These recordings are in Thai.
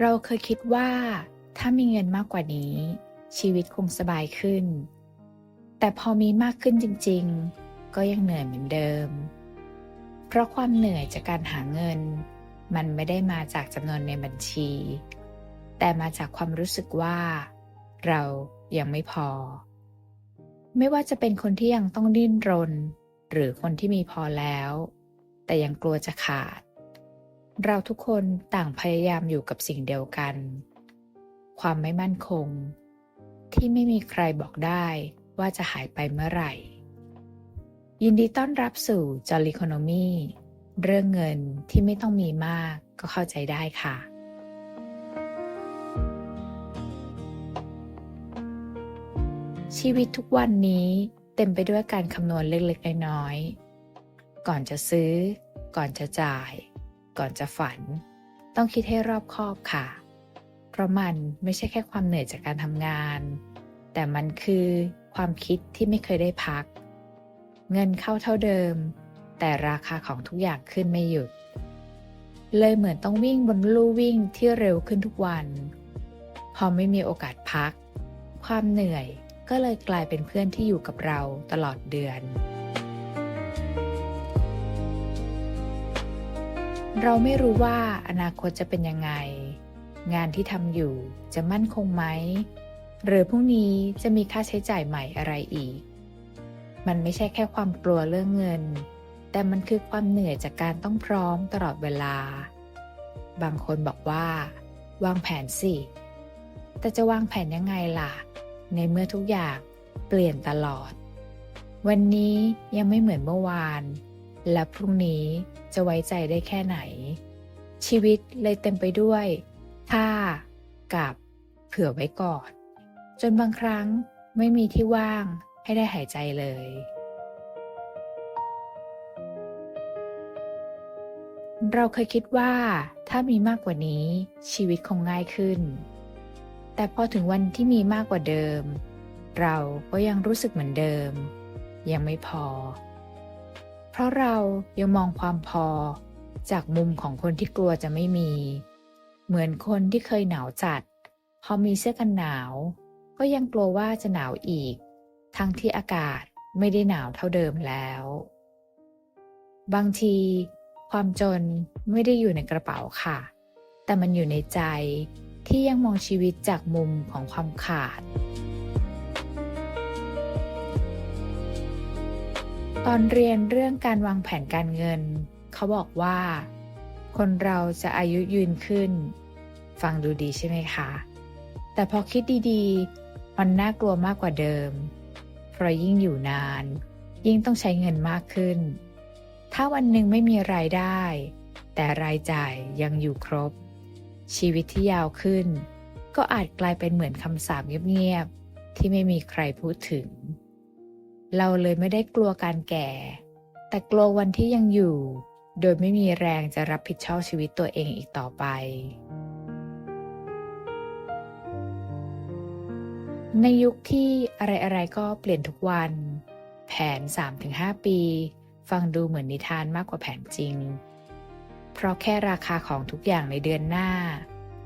เราเคยคิดว่าถ้ามีเงินมากกว่านี้ ชีวิตคงสบายขึ้น แต่พอมีมากขึ้นจริง ๆ ก็ยังเหนื่อยเหมือนเดิม เพราะความเหนื่อยจากการหาเงิน มันไม่ได้มาจากจำนวนในบัญชี แต่มาจากความรู้สึกว่า เรายังไม่พอ ไม่ว่าจะเป็นคนที่ยังต้องดิ้นรน หรือคนที่มีพอแล้ว แต่ยังกลัวจะขาด เราทุกคนต่างพยายามอยู่กับสิ่งเดียวกัน ความไม่มั่นคง ที่ไม่มีใครบอกได้ว่าจะหายไปเมื่อไหร่ ยินดีต้อนรับสู่จอ l ี c o n o m y เรื่องเงินที่ไม่ต้องมีมากก็เข้าใจได้ค่ะ ชีวิตทุกวันนี้เต็มไปด้วยการคำนวณเล็กๆน้อยๆก่อนจะซื้อ ก่อนจะจ่าย ก่อนจะฝัน ต้องคิดให้รอบคอบค่ะ เพราะมันไม่ใช่แค่ความเหนื่อยจากการทำงาน แต่มันคือความคิดที่ไม่เคยได้พัก เงินเข้าเท่าเดิม แต่ราคาของทุกอย่างขึ้นไม่หยุด เลยเหมือนต้องวิ่งบนลู่วิ่งที่เร็วขึ้นทุกวัน พอไม่มีโอกาสพัก ความเหนื่อยก็เลยกลายเป็นเพื่อนที่อยู่กับเราตลอดเดือน เราไม่รู้ว่าอนาคตจะเป็นยังไง งานที่ทำอยู่จะมั่นคงไหม หรือพรุ่งนี้จะมีค่าใช้จ่ายใหม่อะไรอีก มันไม่ใช่แค่ความกลัวเรื่องเงิน แต่มันคือความเหนื่อยจากการต้องพร้อมตลอดเวลา บางคนบอกว่า วางแผนสิ แต่จะวางแผนยังไงล่ะ ในเมื่อทุกอย่างเปลี่ยนตลอด วันนี้ยังไม่เหมือนเมื่อวาน และพรุ่งนี้จะไว้ใจได้แค่ไหน ชีวิตเลยเต็มไปด้วย ถ้า กับเผื่อไว้ก่อน จนบางครั้งไม่มีที่ว่างให้ได้หายใจเลย เราเคยคิดว่าถ้ามีมากกว่านี้ชีวิตคงง่ายขึ้น แต่พอถึงวันที่มีมากกว่าเดิม เราก็ยังรู้สึกเหมือนเดิม ยังไม่พอ เพราะเรายังมองความพอ จากมุมของคนที่กลัวจะไม่มี เหมือนคนที่เคยหนาวจัด พอมีเสื้อกันหนาว ก็ยังกลัวว่าจะหนาวอีก ทั้งที่อากาศไม่ได้หนาวเท่าเดิมแล้ว บางที ความจนไม่ได้อยู่ในกระเป๋าค่ะ แต่มันอยู่ในใจที่ยังมองชีวิตจากมุมของความขาด ตอนเรียนเรื่องการวางแผนการเงิน เขาบอกว่า คนเราจะอายุยืนขึ้น ฟังดูดีใช่ไหมคะ แต่พอคิดดีๆ มันน่ากลัวมากกว่าเดิม เพราะยิ่งอยู่นาน ยิ่งต้องใช้เงินมากขึ้น ถ้าวันหนึ่งไม่มีรายได้ แต่รายจ่ายยังอยู่ครบ ชีวิตที่ยาวขึ้น ก็อาจกลายเป็นเหมือนคำสาปเงียบๆที่ไม่มีใครพูดถึง เราเลยไม่ได้กลัวการแก่ แต่กลัววันที่ยังอยู่ โดยไม่มีแรงจะรับผิดชอบชีวิตตัวเองอีกต่อไป ในยุคที่อะไรๆก็เปลี่ยนทุกวัน แผน 3-5 ปี ฟังดูเหมือนนิทานมากกว่าแผนจริง เพราะแค่ราคาของทุกอย่างในเดือนหน้า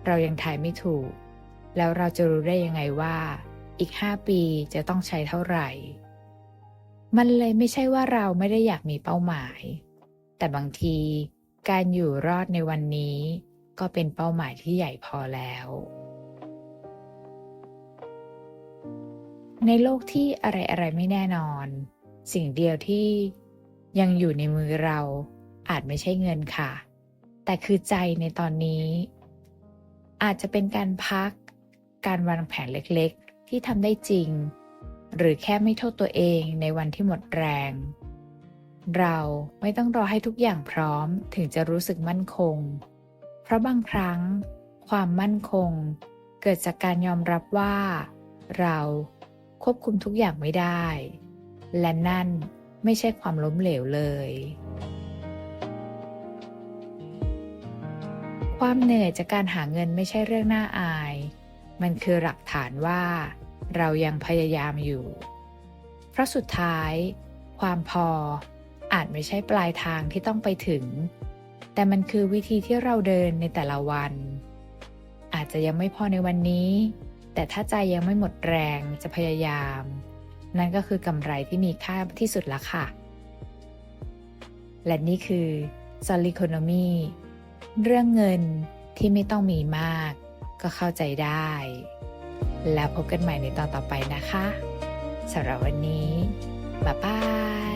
เรายังทายไม่ถูก แล้วเราจะรู้ได้ยังไงว่า อีก 5 ปีจะต้องใช้เท่าไหร่ มันเลยไม่ใช่ว่าเราไม่ได้อยากมีเป้าหมาย แต่บางทีการอยู่รอดในวันนี้ ก็เป็นเป้าหมายที่ใหญ่พอแล้ว ในโลกที่อะไรๆไม่แน่นอน สิ่งเดียวที่ยังอยู่ในมือเราอาจไม่ใช่เงินค่ะ แต่คือใจในตอนนี้ อาจจะเป็นการพัก การวางแผนเล็กๆ ที่ทำได้จริง หรือแค่ไม่โทษตัวเองในวันที่หมดแรง เราไม่ต้องรอให้ทุกอย่างพร้อมถึงจะรู้สึกมั่นคง เพราะบางครั้ง ความมั่นคง เกิดจากการยอมรับว่า เราควบคุมทุกอย่างไม่ได้ และนั่นไม่ใช่ความล้มเหลวเลย ความเหนื่อยจากการหาเงินไม่ใช่เรื่องน่าอาย มันคือหลักฐานว่า เรายังพยายามอยู่ เพราะสุดท้าย ความพออาจไม่ใช่ปลายทางที่ต้องไปถึง แต่มันคือวิธีที่เราเดินในแต่ละวัน อาจจะยังไม่พอในวันนี้ แต่ถ้าใจยังไม่หมดแรงจะพยายาม นั่นก็คือกำไรที่มีค่าที่สุดละค่ะ และนี่คือ s o l i c o n o m y เรื่องเงินที่ไม่ต้องมีมาก ก็เข้าใจได้ แล้วพบกันใหม่ในตอนต่อไปนะคะสำหรับวันนี้บ๊ายบาย